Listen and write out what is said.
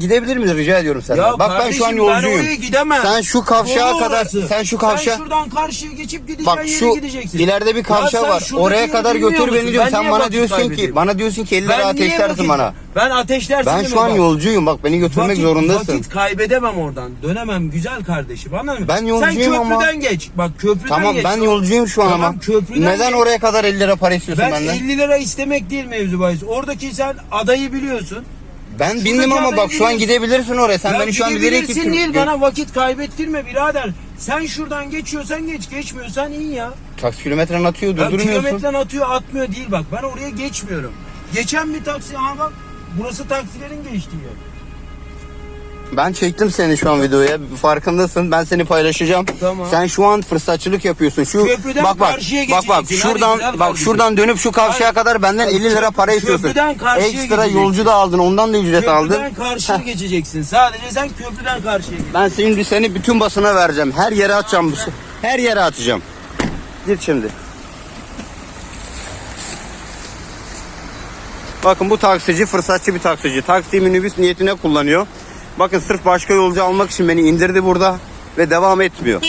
gidebilir miyiz rica ediyorum senden. Ya Bak ben şu an kardeşim, yolcuyum. Ben oraya gidemem. Sen şu kavşağa Yolu kadar orası. sen şu kavşa Sen şuradan karşıya geçip gideceğin Bak yere şu gideceksin. ileride bir kavşa sen var. şuradaki Oraya yeri kadar bilmiyor götür beni diyorsun. Ben Sen niye bana vakit diyorsun ki bana diyorsun ki 50 lira Ben niye ateşlersin vakit- bana. Ben ateşlersin Ben şu an bak? yolcuyum bak beni götürmek Vakit, zorundasın. vakit kaybedemem oradan. Dönemem güzel kardeşim anladın mı? Ben yolcuyum Sen ama. köprüden geç. Bak köprüden Tamam geç. ben yolcuyum şu an Tamam, ama. köprüden Neden geç. oraya kadar 50 lira para istiyorsun Ben benden? 50 lira istemek değil mevzu bahis. Oradaki sen adayı biliyorsun. Ben bindim ama bak şu an gidebilirsin oraya. Sen beni şu an bilerek gidebilirsin değil bana vakit kaybettirme birader. Sen şuradan geçiyorsan geç, geçmiyorsan iyi ya. Taksi kilometren atıyor ya durdurmuyorsun. kilometren atıyor atmıyor değil bak. Ben oraya geçmiyorum. Geçen bir taksi aha bak burası taksilerin geçtiği yer. Ben çektim seni şu an videoya. Farkındasın. Ben seni paylaşacağım. Tamam. Sen şu an fırsatçılık yapıyorsun. Şu Köprüden bak bak karşıya bak bak geçeceksin. Hadi şuradan güzel bak kardeşim. şuradan dönüp şu kavşağa Hadi. kadar benden 50 lira para Köprüden istiyorsun. karşıya Ekstra yolcu da aldın. Ondan da ücret aldın. Köprüden karşıya geçeceksin. Sadece sen köprüden karşıya. Ben şimdi seni bütün basına vereceğim. Her yere atacağım. bu Her yere atacağım. Git şimdi. Bakın bu taksici fırsatçı bir taksici. Taksi minibüs niyetine kullanıyor. Bakın sırf başka yolcu almak için beni indirdi burada ve devam etmiyor.